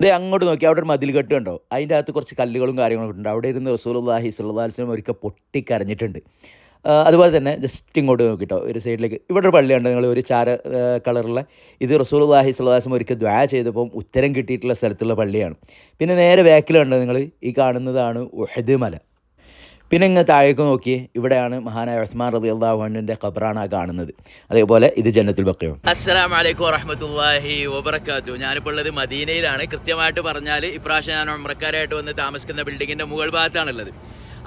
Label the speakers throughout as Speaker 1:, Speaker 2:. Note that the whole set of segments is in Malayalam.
Speaker 1: ഇതേ അങ്ങോട്ട് നോക്കി അവിടെ ഒരു മതിൽ കെട്ട് കണ്ടോ? അതിന്റെ അകത്ത് കുറച്ച് കല്ലുകളും കാര്യങ്ങളും ഉണ്ട്. അവിടെ ഇരുന്ന് അലൈഹി വസല്ലം ഒരിക്കൽ പൊട്ടിക്കരഞ്ഞിട്ടുണ്ട്. അതുപോലെ തന്നെ ജസ്റ്റ് ഇങ്ങോട്ട് നോക്കിട്ടോ ഒരു സൈഡിലേക്ക്. ഇവിടെ ഒരു പള്ളിയുണ്ട് നിങ്ങൾ ഒരു ചാര കളറുള്ള ഇത് അലൈഹി വസല്ലം ഒരിക്കൽ ദ്വാ ചെയ്തപ്പോൾ ഉത്തരം കിട്ടിയിട്ടുള്ള സ്ഥലത്തുള്ള പള്ളിയാണ്. പിന്നെ നേരെ ബാക്കിലുണ്ട് നിങ്ങൾ? ഈ കാണുന്നതാണ് ഉഹദ് മല. പിന്നെ ഇങ്ങ് താഴേക്ക് നോക്കി. ഇവിടെയാണ് മഹാനായ ഉസ്മാൻ റബി അള്ളാഹുവിന്റെ ഖബറാണ് കാണുന്നത്. അതേപോലെ ഇത് ജന്നത്തുൽ ബക്കയും
Speaker 2: അസ്സലാം വലൈക്കും വറഹമത്തല്ലാഹി വബർക്കാത്തു ഞാനിപ്പോൾ ഉള്ളത് മദീനയിലാണ്. കൃത്യമായിട്ട് പറഞ്ഞാൽ ഇപ്രാവശ്യം ഞാൻ ഉമ്രക്കാരായിട്ട് വന്ന് താമസിക്കുന്ന ബിൽഡിങ്ങിന്റെ മുകൾ ഭാഗത്താണുള്ളത്.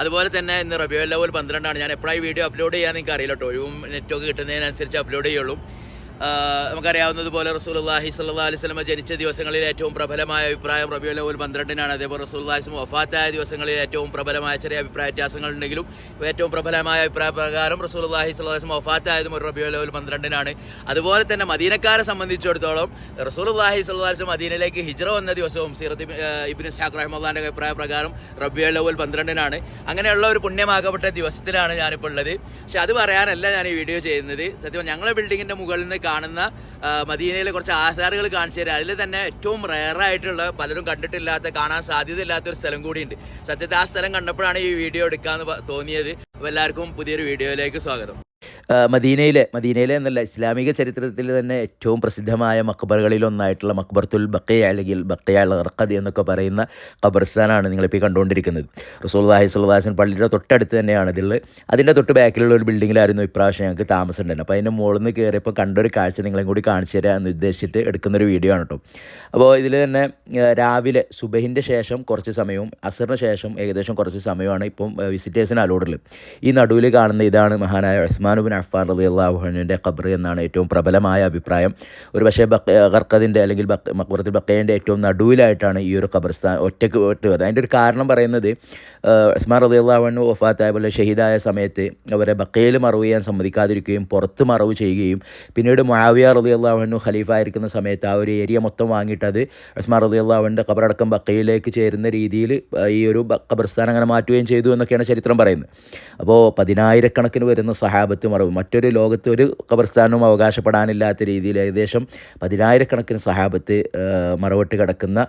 Speaker 2: അതുപോലെ തന്നെ ഇന്ന് റബിയോ ലെവൽ പന്ത്രണ്ടാണ്. ഞാൻ എപ്പോഴായി വീഡിയോ അപ്ലോഡ് ചെയ്യാൻ നിങ്ങൾക്ക് അറിയില്ല കേട്ടോ ഒഴിവും നെറ്റൊക്കെ കിട്ടുന്നതിനനുസരിച്ച് അപ്ലോഡ് ചെയ്യുള്ളൂ. ആ, റസൂൽ അള്ളാഹി സ്വല്ലല്ലാഹി അലൈഹി സ്വലമ ജനിച്ച ദിവസങ്ങളിൽ ഏറ്റവും പ്രബലമായ അഭിപ്രായം റബിയുൽ അവൽ പന്ത്രണ്ടിനാണ്. അതേപോലെ റസൂൽ റസൂലുള്ളാഹി വഫാത്തായ ദിവസങ്ങളിൽ ഏറ്റവും പ്രബലമായ ചെറിയ അഭിപ്രായ വ്യത്യാസങ്ങൾ ഉണ്ടെങ്കിലും ഏറ്റവും പ്രബലമായ അഭിപ്രായ പ്രകാരം റസൂൽ അള്ളാഹി വസല്ലം വഫാത്തായതും ഒരു റബിയുൽ അവൽ പന്ത്രണ്ടിനാണ്. അതുപോലെ തന്നെ മദീനക്കാരെ സംബന്ധിച്ചിടത്തോളം റസൂൽ അള്ളാഹി വസല്ലം മദീനയിലേക്ക് ഹിജ്റ വന്ന ദിവസവും സീറത്ത് ഇബ്നു- ഷാഖ് റഹ്മാന്റെ അഭിപ്രായ പ്രകാരം റബിയുൽ അവൽ പന്ത്രണ്ടിനാണ്. അങ്ങനെയുള്ള ഒരു പുണ്യമാകപ്പെട്ട ദിവസത്തിലാണ് ഞാനിപ്പോൾ ഉള്ളത്. പക്ഷെ അത് പറയാനല്ല ഞാൻ ഈ വീഡിയോ ചെയ്യുന്നത്. സത്യം ഞങ്ങളെ ബിൽഡിങ്ങിന്റെ മുകളിൽ നിന്ന് കാണുന്ന മദീനയിലെ കുറച്ച് ആധാറുകൾ കാണിച്ചു തരാം. അതിൽ തന്നെ ഏറ്റവും റയറായിട്ടുള്ള പലരും കണ്ടിട്ടില്ലാത്ത കാണാൻ സാധ്യതയില്ലാത്ത ഒരു സ്ഥലം കൂടിയുണ്ട്. സത്യത്തെ ആ സ്ഥലം കണ്ടപ്പോഴാണ് ഈ വീഡിയോ എടുക്കാന്ന് പ- തോന്നിയത്. അപ്പോൾ എല്ലാവർക്കും പുതിയൊരു വീഡിയോയിലേക്ക് സ്വാഗതം.
Speaker 1: മദീനയിലെ മദീനയിലെ എന്നല്ല ഇസ്ലാമിക ചരിത്രത്തിൽ തന്നെ ഏറ്റവും പ്രസിദ്ധമായ മക്ബറുകളിൽ ഒന്നായിട്ടുള്ള മക്ബർത്തുൽ ബക്കയ അല്ലെങ്കിൽ ബക്കയ അൽ റഖദ് എന്നൊക്കെ പറയുന്ന ഖബർസ്ഥാനാണ് നിങ്ങളിപ്പോൾ കണ്ടുകൊണ്ടിരിക്കുന്നത്. റസൂൽഹി സ്വല്ലാസൻ പള്ളിയുടെ തൊട്ടടുത്ത് തന്നെയാണ് ഇതിൽ. അതിന്റെ തൊട്ട് ബാക്കിലുള്ള ഒരു ബിൽഡിങ്ങിലായിരുന്നു ഇപ്രാവശ്യം ഞങ്ങൾക്ക് താമസം ഉണ്ടായിരുന്നു അപ്പോൾ അതിന്റെ മുകളിൽ നിന്ന് കയറിയപ്പോൾ കണ്ടൊരു കാഴ്ച നിങ്ങളെയും കൂടി കാണിച്ചു തരാം എന്ന് ഉദ്ദേശിച്ചിട്ട് എടുക്കുന്നൊരു വീഡിയോ ആണ് കേട്ടോ. അപ്പോൾ ഇതിൽ തന്നെ രാവിലെ സുബഹിന്റെ ശേഷം കുറച്ച് സമയവും അസറിന് ശേഷം ഏകദേശം കുറച്ച് സമയമാണ് ഇപ്പം വിസിറ്റേഴ്സിന് അലോഡുള്ളത് ഈ നടുവിൽ കാണുന്ന ഇതാണ് മഹാനായ ഉസ്മാനുബിൻ അഫ്ഫാൻ അലി അള്ളാഹുഹുവിന്റെ ഖബർ എന്നാണ് ഏറ്റവും പ്രബലമായ അഭിപ്രായം. ഒരു പക്ഷേ ബക്ക ഖർക്കതിന്റെ അല്ലെങ്കിൽ മക്ബറത്തിൽ ബക്കയന്റെ ഏറ്റവും നടുവിലായിട്ടാണ് ഈ ഒരു ഖബർസ്ഥാൻ ഒറ്റയ്ക്ക് ഒറ്റ അതിന്റെ ഒരു കാരണം പറയുന്നത് ഉസ്മാൻ അലി അള്ളാഹുവിന് വഫാത്തായ പോലെ ഷഹീദായ സമയത്ത് അവരെ ബക്കയിൽ മറവ് ചെയ്യാൻ സമ്മതിക്കാതിരിക്കുകയും പുറത്ത് മറവ് ചെയ്യുകയും പിന്നീട് മുആവിയ അലി അള്ളാഹുഹു ഖലീഫ ആയിരിക്കുന്ന സമയത്ത് ആ ഒരു ഏരിയ മൊത്തം വാങ്ങിയിട്ട് അത് ഉസ്മാൻ അലി അള്ളാഹുവിന്റെ ഖബറടക്കം ബക്കയിലേക്ക് ചേരുന്ന രീതിയിൽ ഈ ഒരു ഖബർസ്ഥാൻ അങ്ങനെ മാറ്റുകയും ചെയ്തു എന്നൊക്കെയാണ് ചരിത്രം പറയുന്നത്. അപ്പോൾ പതിനായിരക്കണക്കിന് വരുന്ന സഹാബത്ത് മറവ് മറ്റൊരു ലോകത്ത് ഒരു ഖബർസ്ഥാനവും അവകാശപ്പെടാനില്ലാത്ത രീതിയിൽ ഏകദേശം പതിനായിരക്കണക്കിന് സഹാബത്ത് മറവിട്ട് കിടക്കുന്ന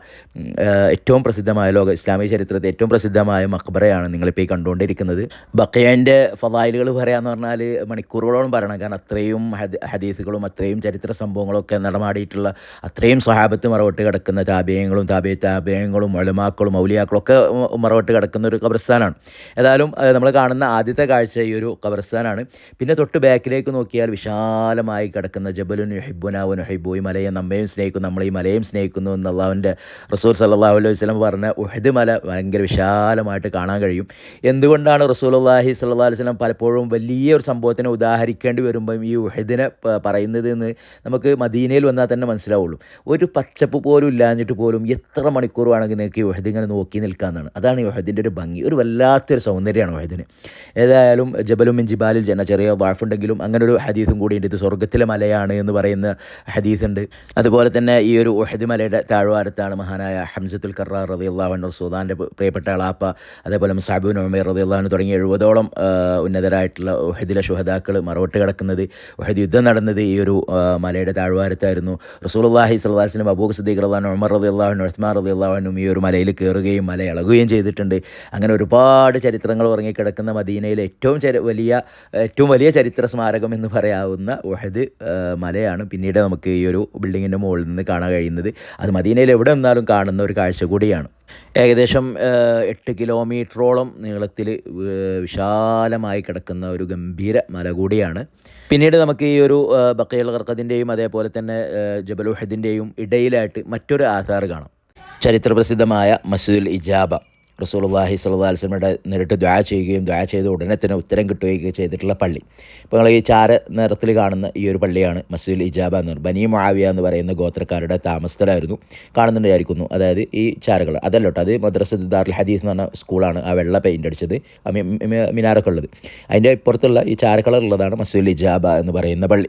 Speaker 1: ഏറ്റവും പ്രസിദ്ധമായ ലോക ഇസ്ലാമിക ചരിത്രത്തെ ഏറ്റവും പ്രസിദ്ധമായ മക്ബറയാണ് നിങ്ങളിപ്പോൾ ഈ കണ്ടുകൊണ്ടിരിക്കുന്നത്. ബക്കയന്റെ ഫലായിലുകൾ പറയാമെന്ന് പറഞ്ഞാൽ മണിക്കൂറുകളോളം പറയണം. കാരണം അത്രയും ഹദ- ഹദീസുകളും അത്രയും ചരിത്ര സംഭവങ്ങളൊക്കെ നടമാടിയിട്ടുള്ള അത്രയും സഹാബത്ത് മറവിട്ട് കിടക്കുന്ന താപേയങ്ങളും താപേ താപേയങ്ങളും ഒലമാക്കളും ഔലിയാക്കളും ഒക്കെ മ- മറവിട്ട് കിടക്കുന്ന ഒരു ഖബർസ്ഥാനാണ്. ഏതായാലും നമ്മൾ കാണുന്ന ആദ്യത്തെ കാഴ്ച ഈ ഒരു ഖബർസ്ഥാനാണ്. പിന്നെ തൊട്ട് ബാക്കിലേക്ക് നോക്കിയാൽ വിശാലമായി കിടക്കുന്ന ജബലുൻ യുഹിബുനാവൻ യുഹിബു ഈ മലയെ നമ്മയും സ്നേഹിക്കുന്നു നമ്മൾ ഈ മലയും സ്നേഹിക്കുന്നു എന്ന് അള്ളാഹുവിന്റെ റസൂൽ സല്ലാഹു അലൈഹി വസ്ലം പറഞ്ഞ ഉഹദ് മല ഭയങ്കര വിശാലമായിട്ട് കാണാൻ കഴിയും. എന്തുകൊണ്ടാണ് റസൂൽ അള്ളാഹി സല്ലാ അലൈഹി വസ്ലം പലപ്പോഴും വലിയ ഒരു സംഭവത്തിനെ ഉദാഹരിക്കേണ്ടി വരുമ്പം ഈ ഉഹദിനെ പറയുന്നത് എന്ന് നമുക്ക് മദീനയിൽ വന്നാൽ തന്നെ മനസ്സിലാവുള്ളൂ. ഒരു പച്ചപ്പ് പോലും ഇല്ലാഞ്ഞിട്ട് പോലും എത്ര മണിക്കൂർ വേണമെങ്കിൽ നിങ്ങൾക്ക് ഈ ഉഹദ് ഇങ്ങനെ നോക്കി നിൽക്കാമെന്നാണ്. അതാണ് ഈ ഉഹദിന്റെ ഒരു ഭംഗി. ഒരു വല്ലാത്തൊരു സൗന്ദര്യമാണ് ഉഹദിന്. ഏതായാലും ജബലും ജിബാലിൽ ജന ചെറിയ വാഫുണ്ടെങ്കിലും അങ്ങനെ ഒരു ഹദീസും കൂടിയുണ്ട് ഇത് സ്വർഗത്തിലെ മലയാണ് എന്ന് പറയുന്ന ഹദീസ് ഉണ്ട് അതുപോലെ തന്നെ ഈ ഒരു ഉഹദ് മലയുടെ താഴ്വാരത്താണ് മഹാനായ ഹംസത്തുൽ കറാർ റതി അള്ളാഹു സുദാന്റെ പ്രിയപ്പെട്ട അളാപ്പ അതേപോലെ മുസാബിൻ ഉമേർ റതി അള്ളാഹു തുടങ്ങിയ എഴുപതോളം ഉന്നതരായിട്ടുള്ള ഉഹദിലെ ശുഹദാക്കൾ മറവിട്ട് കിടക്കുന്നത് ഉഹദ് യുദ്ധം നടന്നത് ഈ ഒരു മലയുടെ താഴ്വാരത്തായിരുന്നു. വസല്ലം അബൂബക്കർ സിദ്ദീഖ് റളിയല്ലാഹു അൻഹു ഉമർ റളിയല്ലാഹു അൻഹു ഉസ്മാൻ റളിയല്ലാഹു അൻഹും ഈ ഒരു മലയിൽ കയറുകയും മല ഇളകുകയും ചെയ്തിട്ടുണ്ട്. അങ്ങനെ ഒരുപാട് ചരിത്രങ്ങൾ ഉറങ്ങിക്കിടക്കുന്ന മദീനയിലെ ഏറ്റവും വലിയ ഏറ്റവും വലിയ ചരിത്ര സ്മാരകം എന്ന് പറയാവുന്ന ഒഹദ് മലയാണ് പിന്നീട് നമുക്ക് ഈ ഒരു ബിൽഡിങ്ങിന്റെ മുകളിൽ നിന്ന് കാണാൻ കഴിയുന്നത്. അത് മദീനയിൽ എവിടെ നിന്നാലും കാണുന്ന ഒരു കാഴ്ച കൂടിയാണ്. ഏകദേശം എട്ട് കിലോമീറ്ററോളം നീളത്തിൽ വിശാലമായി കിടക്കുന്ന ഒരു ഗംഭീര മല കൂടിയാണ്. പിന്നീട് നമുക്ക് ഈ ഒരു ബക്കയൽ ഖർക്കതിന്റെയും അതേപോലെ തന്നെ ജബലുഹദിന്റെയും ഇടയിലായിട്ട് മറ്റൊരു ആധാർ കാണാം. ചരിത്രപ്രസിദ്ധമായ മസ്ജിദുൽ ഇജാബ. അലൈഹി വസല്ലമയുടെ നേരിട്ട് ദ്വാ ചെയ്യുകയും ദ്വാ ചെയ്ത് ഉടനെ തന്നെ ഉത്തരം കിട്ടുകയൊക്കെ ചെയ്തിട്ടുള്ള പള്ളി. ഇപ്പോൾ നിങ്ങൾ ഈ ചാര നിറത്തിൽ കാണുന്ന ഈ ഒരു പള്ളിയാണ് മസ്ജിദുൽ ഇജാബ എന്ന് പറയുന്നത്. ബനി മുആവിയ എന്ന് പറയുന്ന ഗോത്രക്കാരുടെ താമസത്തിലായിരുന്നു കാണുന്നുണ്ട് വിചാരിക്കുന്നു അതായത് ഈ ചാരകൾ. അതല്ല കേട്ടോ അത് മദ്രസ ദാറുൽ ഹദീസ് എന്ന് പറഞ്ഞ സ്കൂളാണ്. ആ വെള്ള പെയിന്റ് അടിച്ചത്. ആ മി- മി- മിനാരൊക്കെ ഉള്ളത്. അതിന്റെ ഇപ്പുറത്തുള്ള ഈ ചാര കളറുള്ളതാണ് മസ്ജിദുൽ ഇജാബ എന്ന് പറയുന്ന പള്ളി.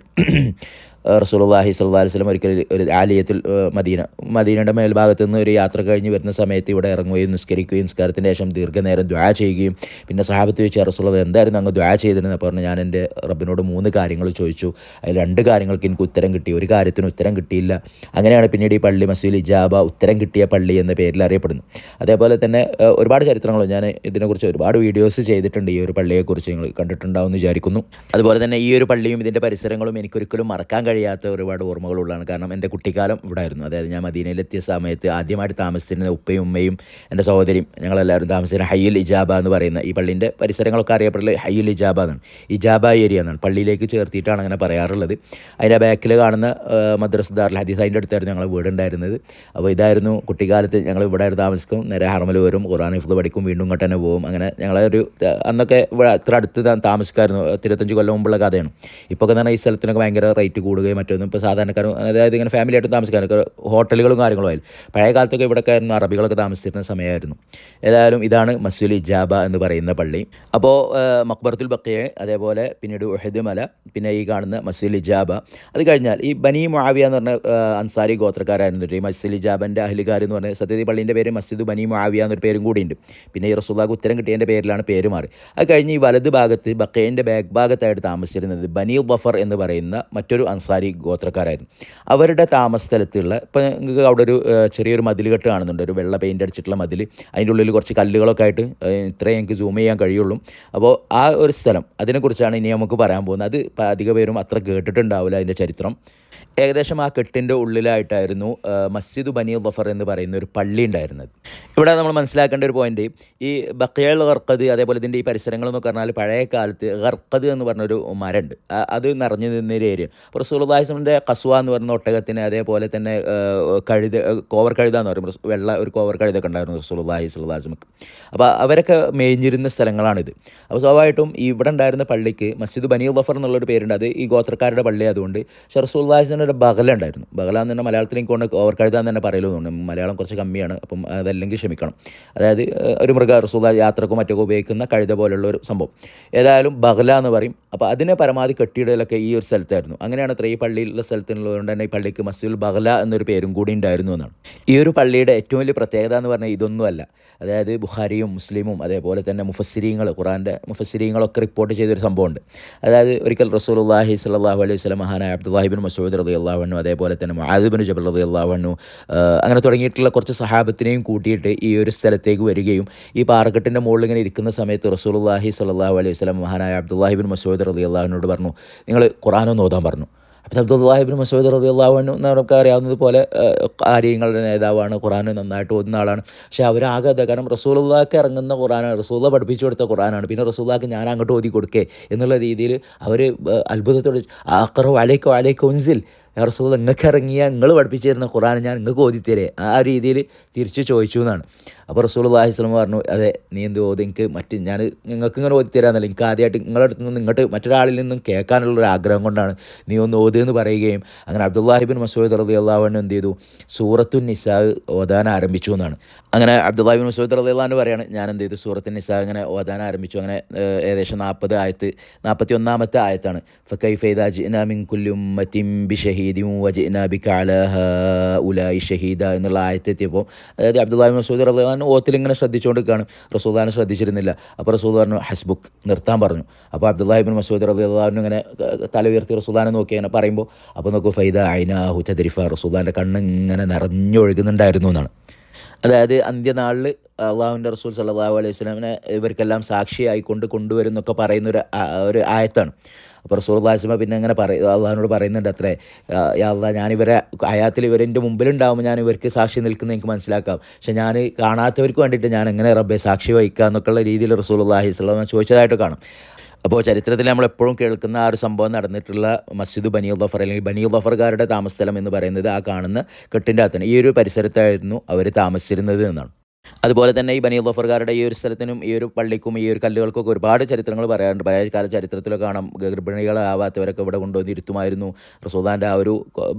Speaker 1: റസൂലുള്ളാഹി സ്വല്ലല്ലാഹി അലൈഹി വസല്ലം ഒരിക്കൽ ഒരു ആലിയത്തിൽ മദീന മദീനയുടെ മേൽഭാഗത്ത് നിന്ന് ഒരു യാത്ര കഴിഞ്ഞ് വരുന്ന സമയത്ത് ഇവിടെ ഇറങ്ങുകയും നിസ്കരിക്കുകയും നിസ്കാരത്തിന്റെ ശേഷം ദീർഘനേരം ദ്വാ ചെയ്യുകയും പിന്നെ സഹാബത്ത് ചോദിച്ചു റസൂള്ളത് എന്തായിരുന്നു അങ്ങ് ദ്വാ ചെയ്തിരുന്നത് പറഞ്ഞു ഞാൻ എന്റെ റബ്ബിനോട് മൂന്ന് കാര്യങ്ങൾ ചോദിച്ചു. അതിൽ രണ്ട് കാര്യങ്ങൾക്ക് എനിക്ക് ഉത്തരം കിട്ടി. ഒരു കാര്യത്തിന് ഉത്തരം കിട്ടിയില്ല. അങ്ങനെയാണ് പിന്നീട് ഈ പള്ളി മസീൽ ഇജാബ ഉത്തരം കിട്ടിയ പള്ളി എന്ന പേരിൽ അറിയപ്പെടുന്നു അതേപോലെ തന്നെ ഒരുപാട് ചരിത്രങ്ങളും ഞാൻ ഇതിനെക്കുറിച്ച് ഒരുപാട് വീഡിയോസ് ചെയ്തിട്ടുണ്ട്. ഈ ഒരു പള്ളിയെക്കുറിച്ച് നിങ്ങൾ കണ്ടിട്ടുണ്ടാവും എന്ന് വിചാരിക്കുന്നു. അതുപോലെ തന്നെ ഈ ഒരു പള്ളിയും ഇതിന്റെ പരിസരങ്ങളും എനിക്കൊരിക്കലും മറക്കാൻ കഴിയാത്ത ഒരുപാട് ഓർമ്മകളുള്ളതാണ്. കാരണം എന്റെ കുട്ടിക്കാലം ഇവിടെ ആയിരുന്നു. അതായത് ഞാൻ മദീനയിലെത്തിയ സമയത്ത് ആദ്യമായിട്ട് താമസിച്ചിരുന്ന ഉപ്പയും ഉമ്മയും എന്റെ സഹോദരിയും ഞങ്ങളെല്ലാവരും താമസിച്ചിരുന്ന ഹയ്യുൽ ഇജാബ എന്ന് പറയുന്ന ഈ പള്ളിന്റെ പരിസരങ്ങളൊക്കെ അറിയപ്പെടുന്നത് ഹയ്യുൽ ഇജാബ എന്നാണ്. ഇജാബ ഏരിയ എന്നാണ്. പള്ളിയിലേക്ക് ചേർത്തിയിട്ടാണ് അങ്ങനെ പറയാറുള്ളത്. അതിന്റെ ബാക്കിൽ കാണുന്ന ദാറുൽ ഹദീസ് അതിന്റെ അടുത്തായിരുന്നു ഞങ്ങൾ വീടുണ്ടായിരുന്നത് അപ്പോൾ ഇതായിരുന്നു കുട്ടിക്കാലത്ത് ഞങ്ങൾ ഇവിടെ താമസിക്കും. നേരെ ഹർമൽ വരും ഖുറാൻ ഹിഫ്ദ് പഠിക്കും വീണ്ടും ഇങ്ങോട്ട് തന്നെ പോകും. അങ്ങനെ ഞങ്ങളെ ഒരു അന്നൊക്കെ ഇവിടെ അത്ര അടുത്ത് താമസിക്കായിരുന്നു. ഇരുപത്തഞ്ച് കൊല്ലം മുമ്പുള്ള കഥയാണ്. ഇപ്പോൾ തന്നെ ഈ സ്ഥലത്തിനൊക്കെ ഭയങ്കര റേറ്റ് കൂടുകയും മറ്റൊന്നും ഇപ്പോൾ സാധാരണക്കാരും അതായത് ഇങ്ങനെ ഫാമിലി ആയിട്ട് താമസിക്കാനൊക്കെ ഹോട്ടലുകളും കാര്യങ്ങളും ആയാലും പഴയ കാലത്തൊക്കെ ഇവിടെയൊക്കെ ആയിരുന്നു അറബികളൊക്കെ താമസിച്ചിരുന്ന സമയമായിരുന്നു. ഏതായാലും ഇതാണ് മസ്ജിദുൽ ഇജാബ എന്ന് പറയുന്ന പള്ളി. അപ്പോൾ മക്ബറത്തുൽ ബക്കയെ അതേപോലെ പിന്നീട് ഉഹദ് മല പിന്നെ ഈ കാണുന്ന മസ്ജിദുൽ ഇജാബ. അത് കഴിഞ്ഞാൽ ഈ ബനി മുആവിയ എന്ന് പറഞ്ഞ അൻസാരി ഗോത്രക്കാരായിരുന്നു ഈ മസ്ജിദുൽ ഇജാബന്റെ അഹ്ലുകാർ എന്ന് പറഞ്ഞ സത്യതി പള്ളീന്റെ പേര് മസ്ജിദ് ബനി മുആവിയ എന്നൊരു പേരും കൂടിയുണ്ട്. പിന്നെ ഈ റസൂല്ലാക്ക് ഉത്തരം കിട്ടിയതിന്റെ പേരിലാണ് പേര് മാറി. അത് കഴിഞ്ഞ് ഈ വലത് ഭാഗത്ത് ബക്കയിന്റെ ബാക്ക് ഭാഗത്തായിട്ട് താമസിച്ചിരുന്നത് ബനി ബഫർ എന്ന് പറയുന്ന മറ്റൊരു അൻസാരി ഗോത്രക്കാരായിരുന്നു. അവരുടെ താമസ സ്ഥലത്തുള്ള ഇപ്പം നിങ്ങൾക്ക് അവിടെ ഒരു ചെറിയൊരു മതിൽ കെട്ട് കാണുന്നുണ്ട്. ഒരു വെള്ള പെയിന്റ് അടിച്ചിട്ടുള്ള മതിൽ അതിന്റെ ഉള്ളിൽ കുറച്ച് കല്ലുകളൊക്കെ ആയിട്ട് ഇത്രയും എനിക്ക് സൂം ചെയ്യാൻ കഴിയുള്ളൂ. അപ്പോൾ ആ ഒരു സ്ഥലം അതിനെക്കുറിച്ചാണ് ഇനി നമുക്ക് പറയാൻ പോകുന്നത്. അത് അധിക പേരും അത്ര കേട്ടിട്ടുണ്ടാവില്ല അതിന്റെ ചരിത്രം. ഏകദേശം ആ കെട്ടിന്റെ ഉള്ളിലായിട്ടായിരുന്നു മസ്ജിദ് ബനി ഗഫർ എന്ന് പറയുന്ന ഒരു പള്ളി ഉണ്ടായിരുന്നത്. ഇവിടെ നമ്മൾ മനസ്സിലാക്കേണ്ട ഒരു പോയിന്റ് ഈ ബക്കയൽ ഗർക്കത് അതേപോലെ ഇതിന്റെ ഈ പരിസരങ്ങൾ എന്നൊക്കെ പറഞ്ഞാൽ പഴയ കാലത്ത് ഗർക്കത് എന്ന് പറഞ്ഞൊരു മരമുണ്ട്. അത് നിറഞ്ഞു നിന്നൊരു ഏരിയ അപ്പോൾ റസൂൽദാസിന്റെ കസുവ എന്ന് പറയുന്ന ഒട്ടകത്തിന് അതേപോലെ തന്നെ കഴുത കോവർ കഴുത എന്ന് പറയും വെള്ള ഒരു കോവർ കഴുതൊക്കെ ഉണ്ടായിരുന്നു റസൂൽദാഹി സ്വലാസ്മക്ക് അപ്പോൾ അവരൊക്കെ മേഞ്ഞിരുന്ന സ്ഥലങ്ങളാണിത്. അപ്പോൾ സ്വാഭാവികമായിട്ടും ഇവിടെ ഉണ്ടായിരുന്ന പള്ളിക്ക് മസ്ജിദ് ബനി ബഫർ എന്നുള്ളൊരു പേരുണ്ട്. അത് ഈ ഗോത്രക്കാരുടെ പള്ളി അതുകൊണ്ട് പക്ഷേ റസൂൽദാസിന് ഒരു ബഹല ഉണ്ടായിരുന്നു. ബഹല എന്ന് പറഞ്ഞാൽ മലയാളത്തിൽ കൊണ്ട് ഓവർ കഴുതാന്ന് തന്നെ പറയലുണ്ട് മലയാളം കുറച്ച് കമ്മിയാണ്. അപ്പം അതല്ലെങ്കിൽ ക്ഷമിക്കണം. അതായത് ഒരു മൃഗ റസൂല യാത്രക്കും മറ്റൊക്കെ ഉപയോഗിക്കുന്ന കഴുത പോലുള്ള ഒരു സംഭവം. ഏതായാലും ബഗല എന്ന് പറയും. അപ്പോൾ അതിനെ പരമാവധി കെട്ടിയിടലൊക്കെ ഈ ഒരു സ്ഥലത്തായിരുന്നു. അങ്ങനെയാണ് അത്ര ഈ പള്ളിയിലുള്ള സ്ഥലത്തിനുള്ളതുകൊണ്ട് തന്നെ ഈ പള്ളിക്ക് മസ്ജിദുൽ ബഹല എന്നൊരു പേരും കൂടി ഉണ്ടായിരുന്നു എന്നാണ്. ഈ ഒരു പള്ളിയുടെ ഏറ്റവും വലിയ പ്രത്യേകത എന്ന് പറഞ്ഞാൽ ഇതൊന്നുമല്ല. അതായത് ബുഹാരിയും മുസ്ലിമും അതേപോലെ തന്നെ മുഫസ്സിരീങ്ങൾ ഖുറാന്റെ മുഫസ്സിരീങ്ങളൊക്കെ റിപ്പോർട്ട് ചെയ്തൊരു സംഭവമുണ്ട്. അതായത് ഒരിക്കൽ റസൂൽ റസൂലുള്ളാഹി സ്വല്ലല്ലാഹു അലൈഹി വസല്ലം മഹാനായ അബ്ദുല്ലാഹിബിൻ മസൂദ് റതി അള്ളാഹുനു അതേപോലെ തന്നെ മഹാദിബിൻ ജബൽ റതി അള്ളാഹുനു അങ്ങനെ തുടങ്ങിയിട്ടുള്ള കുറച്ച് സഹാബത്തിനെയും കൂട്ടിയിട്ട് ഈ ഒരു സ്ഥലത്തേക്ക് വരികയും ഈ പാറക്കെട്ടിന്റെ മുകളിൽ ഇങ്ങനെ ഇരിക്കുന്ന സമയത്ത് റസൂൽ റസൂലുള്ളാഹി സ്വല്ലല്ലാഹു അലൈഹി വസല്ലം മഹാനായ അബ്ദുല്ലാഹിബിൻ മസൂദ് റതി അള്ളാഹുവിനോട് പറഞ്ഞു. നിങ്ങൾ ഖുറാനൊന്ന് ഓതാൻ പറഞ്ഞു. അപ്പോൾ അബ്ദുല്ലാഹിബിൻ മസൂദ് റതി അള്ളാഹുവിന് നമുക്ക് അറിയാവുന്നത് പോലെ കാര്യങ്ങളുടെ നേതാവാണ് ഖുറാൻ നന്നായിട്ട് ഓതുന്ന ആളാണ്. പക്ഷേ അവരാകെ അത് കാരണം റസൂലുള്ളാക്ക് ഇറങ്ങുന്ന ഖുറാനാണ് റസൂല പഠിപ്പിച്ചു കൊടുത്ത ഖുറാനാണ് പിന്നെ റസൂല്ലാക്ക് ഞാൻ അങ്ങോട്ട് ഓതി കൊടുക്കേ എന്നുള്ള രീതിയിൽ അവർ അത്ഭുതത്തോടെ ആക്കറോ അലൈക്കോ അലൈക്കോ ഉൻസിൽ റസൂൽ നിങ്ങൾക്ക് ഇറങ്ങിയ നിങ്ങൾ പഠിപ്പിച്ചു തരുന്ന ഖുറാൻ ഞാൻ നിങ്ങൾക്ക് ഓതിത്തരേ. ആ രീതിയിൽ തിരിച്ച് ചോദിച്ചു എന്നാണ്. അപ്പോൾ റസൂൽ അള്ളാഹി സ്വലം പറഞ്ഞു അതെ നീ എന്ത് ഓതി? എനിക്ക് മറ്റ് ഞാൻ നിങ്ങൾക്ക് ഇങ്ങനെ ഓതി തരാമെന്നല്ല എനിക്ക് ആദ്യമായിട്ട് നിങ്ങളുടെ അടുത്ത് നിന്ന് ഇങ്ങോട്ട് മറ്റൊരാളിൽ നിന്നും കേൾക്കാനുള്ള ഒരു ആഗ്രഹം കൊണ്ടാണ് നീ ഒന്ന് ഓതി എന്ന് പറയുകയും. അങ്ങനെ അബ്ദുല്ലാഹിബിൻ മസൂദ് റബി അള്ളാഹു എന്ത് ചെയ്തു? സൂറത്തു നിസാ ഓതാൻ ആരംഭിച്ചു എന്നാണ്. അങ്ങനെ അബ്ദുല്ലാബിൻ മസൂദ് അള്ളഹാൻ പറയാണ് ഞാൻ എന്ത് ചെയ്തു സൂറത്ത് നിസാ അങ്ങനെ ഓതാൻ ആരംഭിച്ചു. അങ്ങനെ ഏകദേശം നാൽപ്പത് ആയത്ത് നാൽപ്പത്തി ഒന്നാമത്തെ ആയത്താണ് ഫക്കൈഫൈദ ജിന മിൻ കുല്ലും മത്തിം ബി ഷഹീദിം വജിന ബി കാലഹ ഉലായി ഷഹീദ എന്നുള്ള ആയത്തെത്തിയപ്പോൾ അതായത് അബ്ദുല്ലാബിൻ മസൂദ് അള്ളഹാൻ ഓത്തിൽ ഇങ്ങനെ ശ്രദ്ധിച്ചുകൊണ്ട് നിൽക്കുകയാണ് റസൂദാനെ ശ്രദ്ധിച്ചിരുന്നില്ല. അപ്പോൾ റസൂദ് പറഞ്ഞു ഹസ്ബുക്ക് നിർത്താൻ പറഞ്ഞു. അപ്പോൾ അബ്ദുല്ലാഹിബിൻ മസൂദ് അള്ളഹാൻ ഇങ്ങനെ തല ഉയർത്തി റസൂദാനെ നോക്കി അങ്ങനെ പറയുമ്പോൾ അപ്പോൾ നോക്കൂ ഫൈദ ഐനാഹു ചദരിഫ റസൂദാന്റെ കണ്ണ് ഇങ്ങനെ നിറഞ്ഞൊഴുകുന്നുണ്ടായിരുന്നു എന്നാണ്. അതായത് അന്ത്യനാളിൽ അള്ളാഹുവിന്റെ റസൂൽ സല്ലല്ലാഹു അലൈഹി വസല്ലമനെ ഇവർക്കെല്ലാം സാക്ഷിയായിക്കൊണ്ട് കൊണ്ടുവരുന്നൊക്കെ പറയുന്ന ഒരു ഒരു ആയത്താണ്. അപ്പോൾ റസൂൽ അള്ളാഹിസ്മ പിന്നെ അങ്ങനെ പറയും അള്ളാഹിനോട് പറയുന്നുണ്ട് അത്രേ അള്ളാഹ് ഞാനിവരെ അയാത്തിൽ ഇവരെന്റെ മുമ്പിലുണ്ടാകുമ്പോൾ ഞാൻ ഇവർക്ക് സാക്ഷി നിൽക്കുന്ന എനിക്ക് മനസ്സിലാക്കാം. പക്ഷെ ഞാൻ കാണാത്തവർക്ക് വേണ്ടിയിട്ട് ഞാൻ എങ്ങനെ റബ്ബെ സാക്ഷി വഹിക്കുക എന്നൊക്കെയുള്ള രീതിയിൽ റസൂൽ അള്ളാഹി സ്വലാം ചോദിച്ചതായിട്ട് കാണാം. അപ്പോൾ ചരിത്രത്തിൽ നമ്മൾ എപ്പോഴും കേൾക്കുന്ന ആ ഒരു സംഭവം നടന്നിട്ടുള്ള മസ്ജിദ് ബനി ബഫർ അല്ലെങ്കിൽ ബനി ഗഫർകാരുടെ താമസസ്ഥലം എന്ന് പറയുന്നത് ആ കാണുന്ന കെട്ടിന്റെ അകത്താണ്. ഈ ഒരു പരിസരത്തായിരുന്നു അവർ താമസിച്ചിരുന്നത് എന്നാണ്. അതുപോലെ തന്നെ ഈ ബനി ഗഫർകാരുടെ ഈ ഒരു സ്ഥലത്തിനും ഈ ഒരു പള്ളിക്കും ഈ ഒരു കല്ലുകൾക്കൊക്കെ ഒരുപാട് ചരിത്രങ്ങൾ പറയാറുണ്ട്. പഴയ കാല ചരിത്രത്തിലൊക്കെ കാണാം ഗർഭിണികളാവാത്തവരൊക്കെ ഇവിടെ കൊണ്ടുവന്ന് ഇരുത്തുമായിരുന്നു. റസൂദാന്റെ ആ ഒരു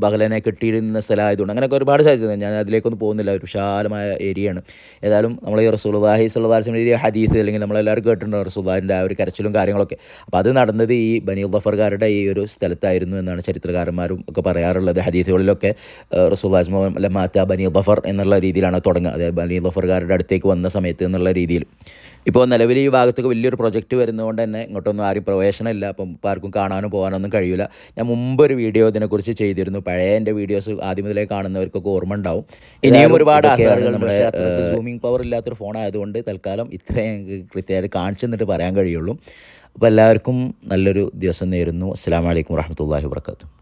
Speaker 1: ബഹലനെ കെട്ടിയിരുന്ന സ്ഥലമായതുകൊണ്ട് അങ്ങനെയൊക്കെ ഒരുപാട് ചരിത്രം ഞാൻ അതിലേക്കൊന്നും പോകുന്നില്ല ഒരു വിശാലമായ ഏരിയയാണ്. ഏതായാലും നമ്മൾ ഈ റസൂൽദാഹി സുല്ലാസിന്റെ ഹദീസ് അല്ലെങ്കിൽ നമ്മളെല്ലാവരും കേട്ടിട്ടുണ്ട് റസൂദാന്റെ ആ ഒരു കരച്ചിലും കാര്യങ്ങളൊക്കെ. അപ്പോൾ അത് നടന്നത് ഈ ബനി ഗഫർകാരുടെ ഈ ഒരു സ്ഥലത്തായിരുന്നു എന്നാണ് ചരിത്രകാരന്മാരും ഒക്കെ പറയാറുള്ളത് ഹദീസുകളിലൊക്കെ. റസൂല്ലാസ് മാറ്റ ബനി ഗഫർ എന്നുള്ള രീതിയിലാണ് തുടങ്ങുക. അതായത് ബനി ഗഫർകാരുടെ അടുത്തേക്ക് വന്ന സമയത്ത് എന്നുള്ള രീതിയിൽ. ഇപ്പോൾ നിലവിൽ ഈ ഭാഗത്തേക്ക് വലിയൊരു പ്രൊജക്റ്റ് വരുന്നതുകൊണ്ട് തന്നെ ഇങ്ങോട്ടൊന്നും ആരും പ്രവേശനമില്ല. അപ്പം ഇപ്പോൾ ആർക്കും കാണാനോ പോകാനൊന്നും കഴിയില്ല ഞാൻ മുമ്പ് ഒരു വീഡിയോ ഇതിനെക്കുറിച്ച് ചെയ്തിരുന്നു. പഴയ എന്റെ വീഡിയോസ് ആദ്യം മുതലേ കാണുന്നവർക്കൊക്കെ ഓർമ്മ ഉണ്ടാവും ഇനിയും ഒരുപാട് നമ്മുടെ സൂമിങ് പവർ ഇല്ലാത്തൊരു ഫോൺ ആയതുകൊണ്ട് തൽക്കാലം ഇത്രയും കൃത്യമായിട്ട് കാണിച്ചു എന്നിട്ട് പറയാൻ കഴിയുള്ളൂ. അപ്പോൾ എല്ലാവർക്കും നല്ലൊരു ദിവസം നേരുന്നു. അസ്സാം വലൈക്കും വാഹമത്തല്ലാഹി വാത്തു